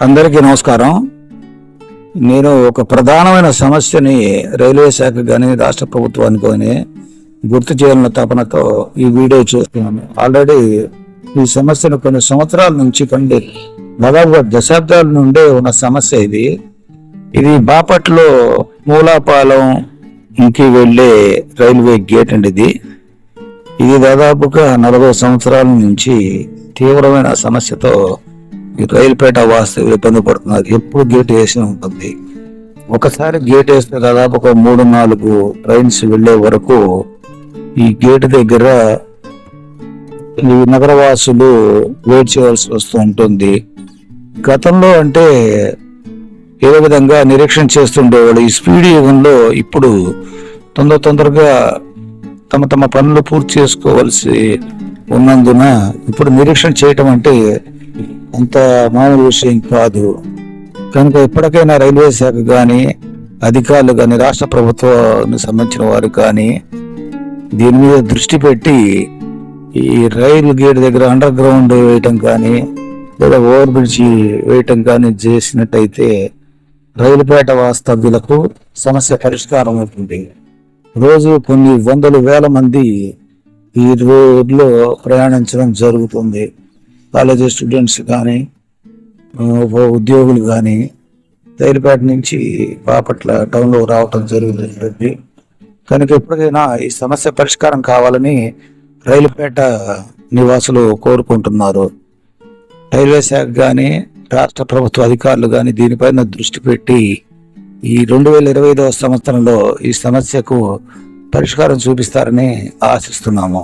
అందరికీ నమస్కారం. నేను ఒక ప్రధానమైన సమస్యని రైల్వే శాఖ కానీ రాష్ట్ర ప్రభుత్వానికి కానీ గుర్తు చేయాలన్న తపనతో ఈ వీడియో చేస్తున్నాను. ఆల్రెడీ ఈ సమస్యను కొన్ని సంవత్సరాల నుంచి కండి దాదాపుగా దశాబ్దాల నుండే ఉన్న సమస్య ఇది. ఇది బాపట్లో మూలాపాలెం ఇంకి వెళ్ళే రైల్వే గేట్ అండి ఇది. ఇది దాదాపుగా నలభై సంవత్సరాల నుంచి తీవ్రమైన సమస్యతో ఈ రైలుపేట వాస్తవులు ఇబ్బంది పడుతున్నారు? ఎప్పుడు గేట్ వేసి ఉంటుంది. ఒకసారి గేట్ వేస్తే దాదాపు ఒక మూడు నాలుగు ట్రైన్స్ వెళ్ళే వరకు ఈ గేట్ దగ్గర ఈ నగరవాసులు వెయిట్ చేయాల్సి వస్తూ ఉంటుంది. గతంలో అంటే ఏదో విధంగా నిరీక్షణ చేస్తుండేవాళ్ళు ఈ స్పీడ్ యుగంలో ఇప్పుడు తొందర తొందరగా తమ తమ పనులు పూర్తి చేసుకోవాల్సి ఉన్నందున ఇప్పుడు నిరీక్షణ చేయటం అంటే అంత మామూలు విషయం కాదు. కనుక ఎప్పటికైనా రైల్వే శాఖ కానీ అధికారులు కానీ రాష్ట్ర ప్రభుత్వానికి సంబంధించిన వారు కానీ దీని మీద దృష్టి పెట్టి ఈ రైలు గేట్ దగ్గర అండర్ గ్రౌండ్ వేయటం కానీ లేదా ఓవర్ బ్రిడ్జ్ వేయటం కానీ చేసినట్టయితే రైలుపేట వాస్తవ్యులకు సమస్య పరిష్కారం అవుతుంది. రోజు కొన్ని వందల వేల మంది ఈ రోడ్లో ప్రయాణించడం జరుగుతుంది. కాలేజీ స్టూడెంట్స్ కానీ ఉద్యోగులు కానీ రైలుపేట నుంచి బాపట్ల టౌన్లో రావటం జరుగుతుంది కనుక ఎప్పటికైనా ఈ సమస్య పరిష్కారం కావాలని రైలుపేట నివాసులు కోరుకుంటున్నారు. రైల్వే శాఖ కానీ రాష్ట్ర ప్రభుత్వ అధికారులు కానీ దీనిపైన దృష్టి పెట్టి ఈ రెండు వేల ఇరవై ఐదవ సంవత్సరంలో ఈ సమస్యకు పరిష్కారం చూపిస్తారని ఆశిస్తున్నాము.